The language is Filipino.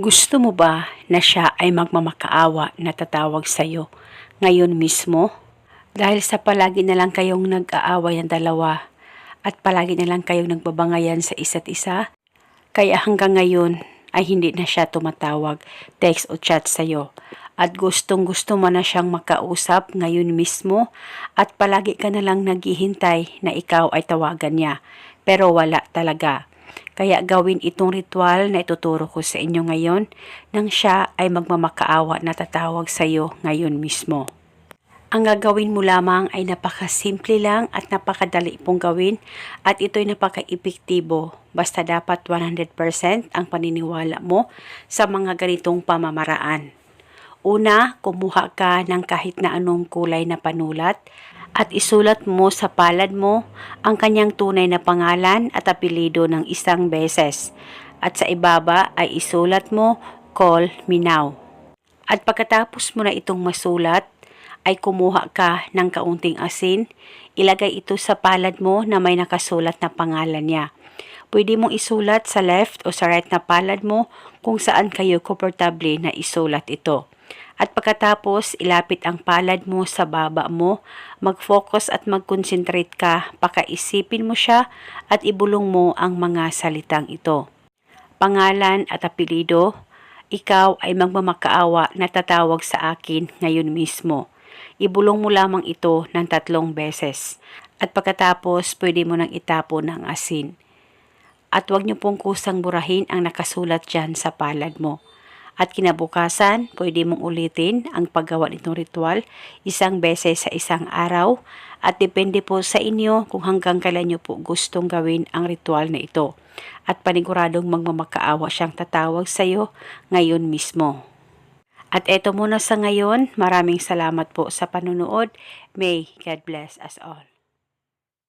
Gusto mo ba na siya ay magmamakaawa na tatawag sa'yo ngayon mismo? Dahil sa palagi na lang kayong nag-aaway ang dalawa at palagi na lang kayong nagbabangayan sa isa't isa, kaya hanggang ngayon ay hindi na siya tumatawag, text o chat sa'yo. At gustong gusto mo na siyang makausap ngayon mismo at palagi ka na lang naghihintay na ikaw ay tawagan niya. Pero wala talaga. Kaya gawin itong ritual na ituturo ko sa inyo ngayon nang siya ay magmamakaawa na tatawag sa iyo ngayon mismo. Ang gagawin mo lamang ay napakasimple lang at napakadali pong gawin at ito'y napaka-epektibo. Basta dapat 100% ang paniniwala mo sa mga ganitong pamamaraan. Una, kumuha ka ng kahit na anong kulay na panulat at isulat mo sa palad mo ang kanyang tunay na pangalan at apelido ng isang beses. At sa ibaba ay isulat mo, call me now. At pagkatapos mo na itong masulat, ay kumuha ka ng kaunting asin, ilagay ito sa palad mo na may nakasulat na pangalan niya. Pwede mong isulat sa left o sa right na palad mo kung saan kayo komportable na isulat ito. At pagkatapos, ilapit ang palad mo sa baba mo, mag-focus at mag-concentrate ka, pakaisipin mo siya at ibulong mo ang mga salitang ito. Pangalan at apelido, ikaw ay magmamakaawa na tatawag sa akin ngayon mismo. Ibulong mo lamang ito ng tatlong beses. At pagkatapos, pwede mo nang itapo ng asin. At huwag niyo pong kusang burahin ang nakasulat dyan sa palad mo. At kinabukasan, pwede mong ulitin ang paggawa nitong ritual isang beses sa isang araw at depende po sa inyo kung hanggang kailan nyo po gustong gawin ang ritual na ito. At paniguradong magmamakaawa siyang tatawag sa iyo ngayon mismo. At eto muna sa ngayon, maraming salamat po sa panunood. May God bless us all.